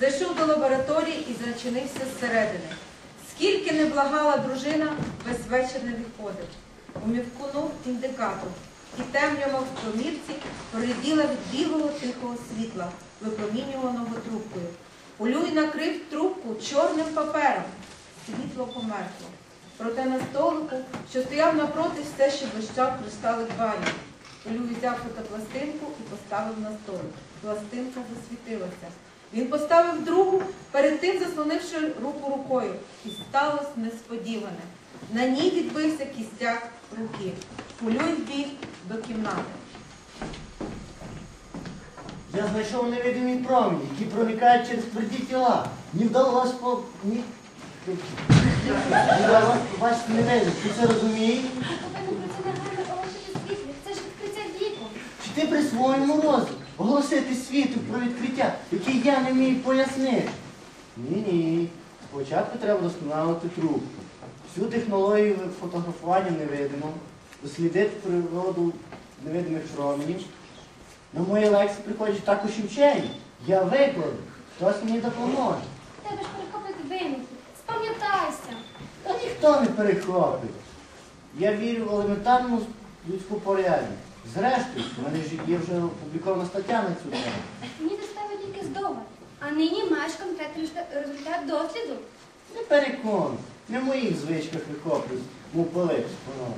зайшов до лабораторії і зачинився зсередини. Скільки не благала дружина, весь вечір не відходив. Умівкнув індикатор, і темрява в промірці проріділа від білого тихого світла, випромінюваного трубкою. Полюй накрив трубку чорним папером. Світло померкло. Проте на столику, що стояв напроти, все ще блищав кришталик бані. Полюй взяв фотопластинку і поставив на столик. Пластинка засвітилася. Він поставив другу, перед тим заслонивши руку рукою. І сталося несподіване. На ній відбився кістяк руки. Полюй вбіг до кімнати. Я знайшов невидимі промені, які проникають через тверді тіла. Не вдалося по... Ні... Не вдалося побачити невидимі. Ти це розумієш? Чи ти при своєму розумі оголосити світу про відкриття, яке я не вмію пояснити? Ні-ні. Спочатку треба досконалити трубку. Всю технологію фотографування невидимого, дослідити природу невидимих променів. На мої лекції приходять також і вчені. Я викладу. Хтось мені допоможе. Тебе ж перехопить винахід. Спам'ятайся. Та ніхто не перехопить. Я вірю в елементарну людську порядність. Зрештою, в мене ж є вже опублікована стаття на цю тему. Мені доставить тільки здогад. А нині маєш конкретний результат досліду. Не переконую. Не в моїх звичках вихоплюсь, мов пилип з паном.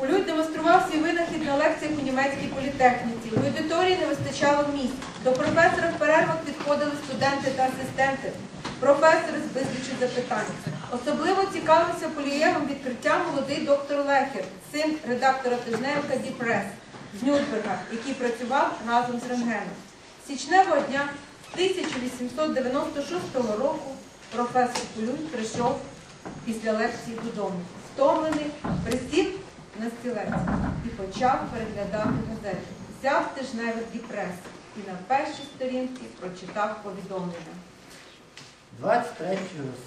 Полюй демонстрував свій винахід на лекціях у німецькій політехніці. В аудиторії не вистачало місць. До професора в перервах підходили студенти та асистенти. Професор з безлічі запитань. Особливо цікавився полієвим відкриттям молодий доктор Лехер, син редактора тижневика Діпрес з Нюрнберга, який працював разом з рентгеном. Січневого дня 1896 року професор Полюй прийшов після лекції додому. Втомлений, присів на стілець і почав переглядати газети. Взяв тижневик Діпрес і на першій сторінці прочитав повідомлення. 23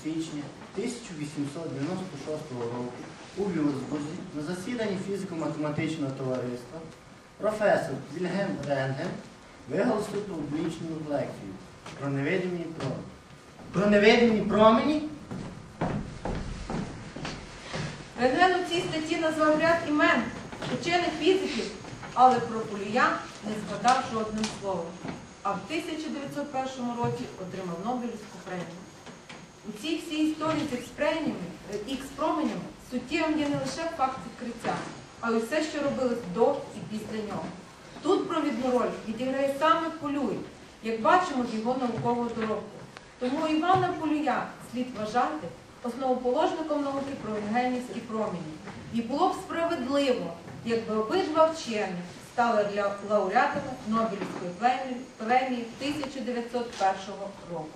січня 1896 року у Вюрцбурзі на засіданні фізико-математичного товариства професор Вільгельм Рентген виголосив публічну лекцію про невидимі промені. Про невидимі промені? Рентген у цій статті назвав ряд імен учених фізиків, але про Полія не згадав жодним словом. А в 1901 році отримав Нобелівську премію. У цій всій історії з е, ікс-променями суттєвим є не лише факт відкриття, а й все, що робилось до і після нього. Тут провідну роль відіграє саме Полюй, як бачимо з його наукового доробку. Тому Івана Полюя слід вважати основоположником науки про рентгенівські промені. І було б справедливо, якби обидва вчені стали лауреатами Нобелівської премії 1901 року.